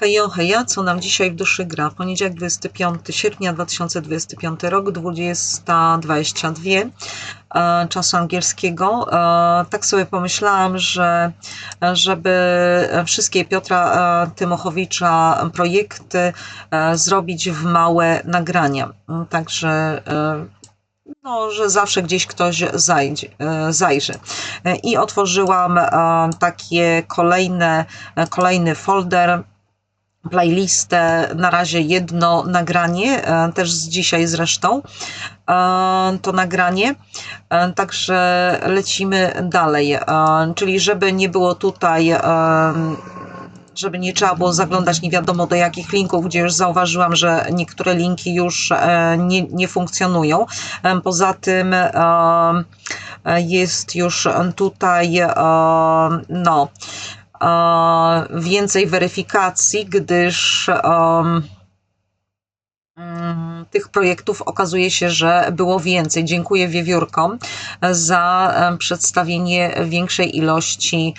Hejo, heja, co nam dzisiaj w duszy gra? Poniedziałek 25 sierpnia 2025 rok, 20.22 e, czasu angielskiego. E, Tak sobie pomyślałam, że żeby wszystkie Piotra e, Tymochowicza projekty zrobić w małe nagrania. Także no, że zawsze gdzieś ktoś zajdzie, zajrzy. I otworzyłam takie kolejne, kolejny folder, playlistę, na razie jedno nagranie, e, też z dzisiaj zresztą e, to nagranie, E, także lecimy dalej, czyli żeby nie było tutaj żeby nie trzeba było zaglądać nie wiadomo do jakich linków, gdzie już zauważyłam, że niektóre linki już nie, nie funkcjonują. Poza tym jest już tutaj no, więcej weryfikacji, gdyż mm, tych projektów okazuje się, że było więcej. Dziękuję wiewiórkom za przedstawienie większej ilości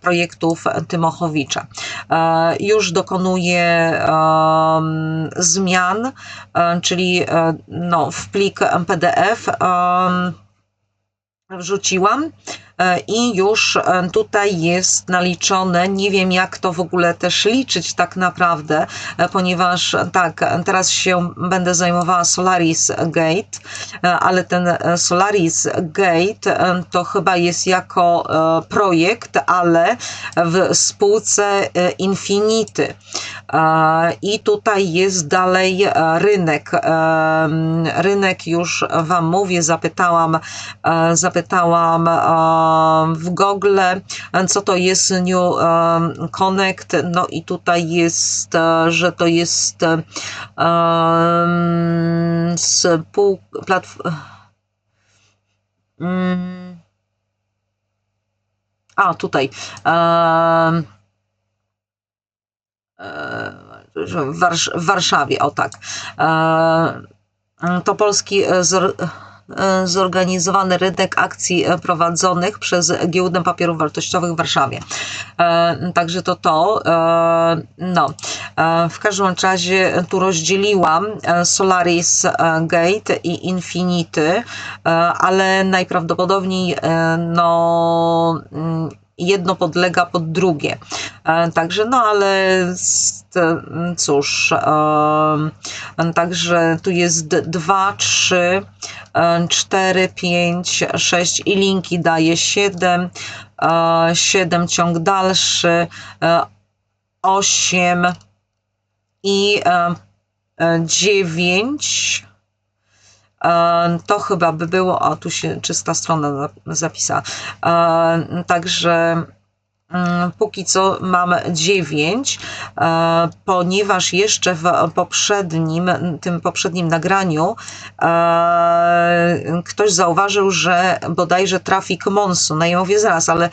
projektów Tymochowicza. E, Już dokonuję em, zmian, e, czyli e, no, w plik PDF wrzuciłam e, i już e, tutaj jest naliczone. Nie wiem, jak to w ogóle też liczyć tak naprawdę, e, ponieważ tak, teraz się będę zajmowała Solaris Gate, ale ten Solaris Gate to chyba jest jako projekt, ale w spółce Infinity. E, I tutaj jest dalej e, rynek. E, Rynek już Wam mówię, zapytałam, zapytałam w Google, co to jest New Connect. No i tutaj jest, że to jest spół, platf- Mm. A, tutaj. W Warsz- w Warszawie, o tak. E, To polski e, e, zorganizowany rynek akcji prowadzonych przez Giełdę Papierów Wartościowych w Warszawie. Także to to. No, w każdym razie tu rozdzieliłam Solaris Gate i Infinity, ale najprawdopodobniej no mm, jedno podlega pod drugie. E, Także no ale cóż, e, także tu jest 2, 3, 4, 5, 6 i linki daje 7, 7 ciąg dalszy, 8 i 9. To chyba by było, a tu się czysta strona za- zapisała. Także póki co mam 9, ponieważ jeszcze w poprzednim, tym poprzednim nagraniu e, ktoś zauważył, że bodajże Traffic Monsoon, no ja mówię zaraz, ale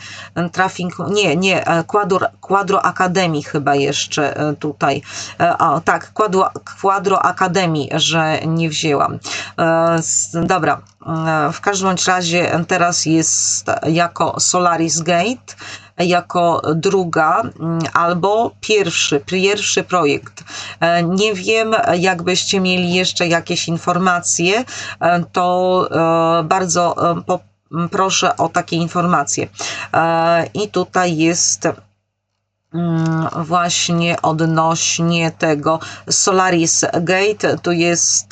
Traffic, nie, nie, e, Quadro, Quadro Academy chyba jeszcze e, tutaj, E, o tak, Quadro, Quadro Academy, że nie wzięłam. E, Dobra, e, w każdym razie teraz jest jako Solaris Gate, jako druga mm, albo pierwszy, pierwszy projekt. E, Nie wiem, jakbyście mieli jeszcze jakieś informacje, e, to e, bardzo proszę o takie informacje. I tutaj jest mm, właśnie odnośnie tego Solaris Gate, tu jest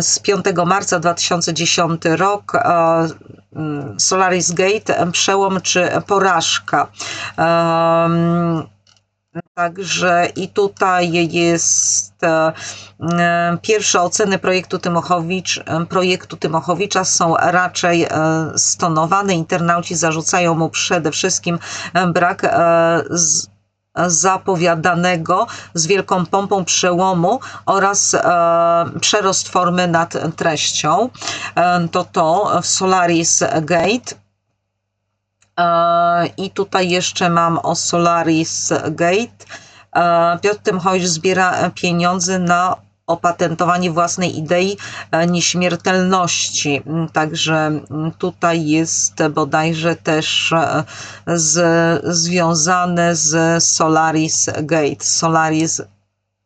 z 5 marca 2010 rok e, mm, Solaris Gate, e, przełom czy porażka. Także i tutaj jest e, e, pierwsze oceny projektu, Tymochowicz, e, projektu Tymochowicza są raczej e, stonowane. Internauci zarzucają mu przede wszystkim e, brak e, z, zapowiadanego z wielką pompą przełomu oraz e, przerost formy nad treścią. E, to to w Solaris Gate. E, I tutaj jeszcze mam o Solaris Gate. E, Piotr Tymchowicz zbiera pieniądze na opatentowanie własnej idei e, nieśmiertelności. Także mm, tutaj jest bodajże też e, z, związane z Solaris Gate. Solaris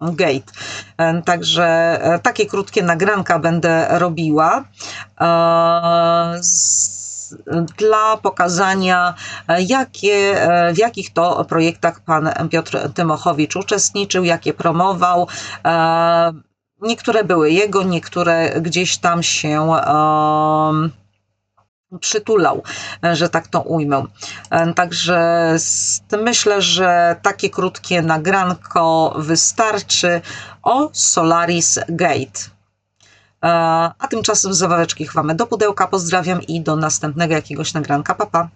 Gate. E, Także takie krótkie nagranka będę robiła dla pokazania, jakie, w jakich to projektach pan Piotr Tymochowicz uczestniczył, jakie promował. Niektóre były jego, niektóre gdzieś tam się przytulał, że tak to ujmę. E, Także myślę, że takie krótkie nagranko wystarczy o Solaris Gate. E, A tymczasem zabaweczki chwamy do pudełka. Pozdrawiam i do następnego jakiegoś nagranka. Pa, pa.